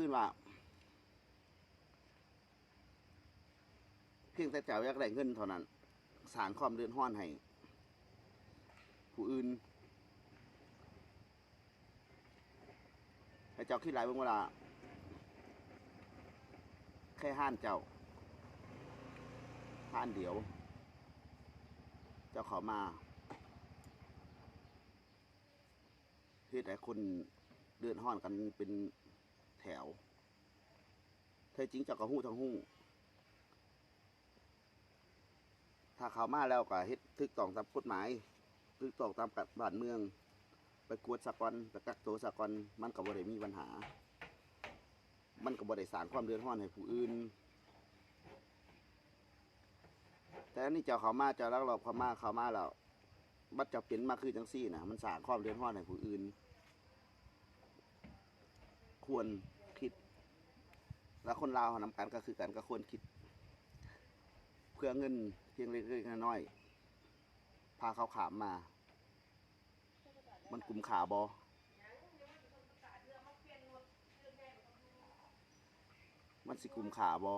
ขึ้นว่าเพียงแต่เจ้าอยากได้เงินเท่านั้นสร้างความเดือดร้อนให้ผู้อื่นให้เจ้าคิดหลายเบิ่งเวลาแค่ห้านเจ้าห้านเดียว เจ้าขามาเฮ็ดให้คนเดือดร้อนกันเป็น แถวแท้จริงจ้าก็ฮู้ทั้งฮู้ ถ้าเขามาแล้วก็เฮ็ดถูกต้องตามกฎหมายถูกต้องตามกฎบ้านเมือง ไปกวดสะกอนไปกักตัวสะกอนมันก็บ่ได้มีปัญหา มันก็บ่ได้สร้างความเดือดร้อนให้ผู้อื่น แต่นนี้เจ้าเขามาเจ้าลักลอบเขามาเขามาแล้วบัดเจะเป็นมาคือจังซี่นะมันสร้างความเดือดร้อนให้ผู้อื่น ควรคิด แล้วคนลาวเขานำกันก็คือกันก็ควรคิด เพื่อเงินเพียงเล็กๆน้อยๆพาเขาขามมา มันกลุ่มขาบอมันสิกลุ่มขาบอ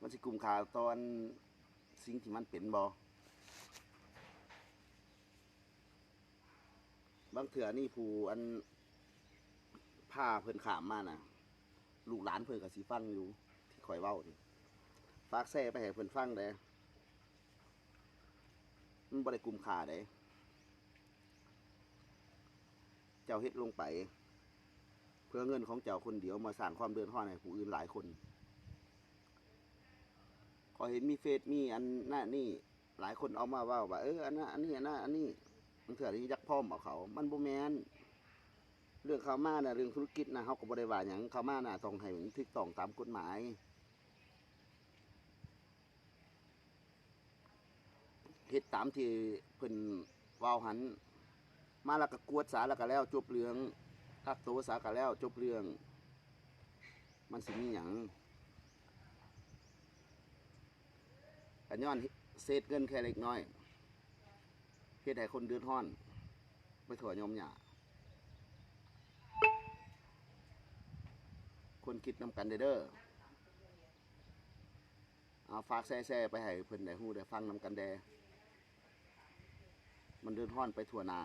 มันสิกลุ่มขาตอนสิ่งที่มันเป็นบอ บางเถื่อนี่ผู้อันผ้าเพิ่นขามมาน่ะ ลูกหลานเพิ่นกับสีฟังอยู่ที่ข่อยเว้านี่ฝากแซ่ไปให้เพิ่นฟังเด้มันบริกลุ่มขาได้เจ้าเฮ็ดลงไป เพื่อเงินของเจ้าคนเดียวมาสร้างความเดือดร้อนให้ผู้อื่นหลายคนขอเห็นมีเฟซมีอันนั่นนี่หลายคนเอามาว่าว่าเอออันนั้นอันนี้อันนั้นอันนี้ มันเถื่อที่ยักพ่อมเอาเขา มันบ่แมนเรื่องเขาวมาน่ะเรื่องธุรกิจนะเขาก็บ่ได้ว่าหยังเขาวมาน่ะต้องให้มันถูกต้องตามกฎหมาย เฮ็ดตามที่เพิ่นเว้าหัน มาแล้วก็กวดสาแล้วก็แล้ว จบเรื่องทักโตสาก็แล้ว จบเรื่อง มันสิมีหยังกันย้อนเศษเงินแค่เล็กน้อย เฮ็ดให้คนเดือดร้อน ไปถั่วยมหยาคนคิดนำกันเด้อเอาฝากแซ่ๆไปให้เพิ่นได้ฮู้ได้ฟังนำกันแดมันเดือดร้อนไปทั่วหน้า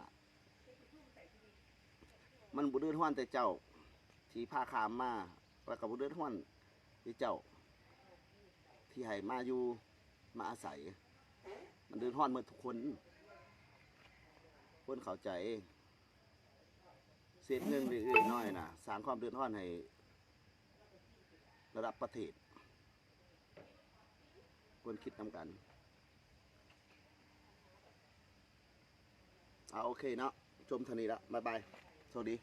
มันบุเดือดร้อนแต่เจ้า ที่พาขามมาแล้วก็บุเดือดร้อนที่เจ้า ที่ให้มาอยู่มาอาศัย มันเดือดร้อนหมดทุกคน คนเข้าใจเศษเงินเล็กๆน้อยนะสร้างความเดือดร้อนให้ระดับประเทศควรคิดทำกันเอาโอเคเนาะชมเทานี้ละบายบาย สวัสดี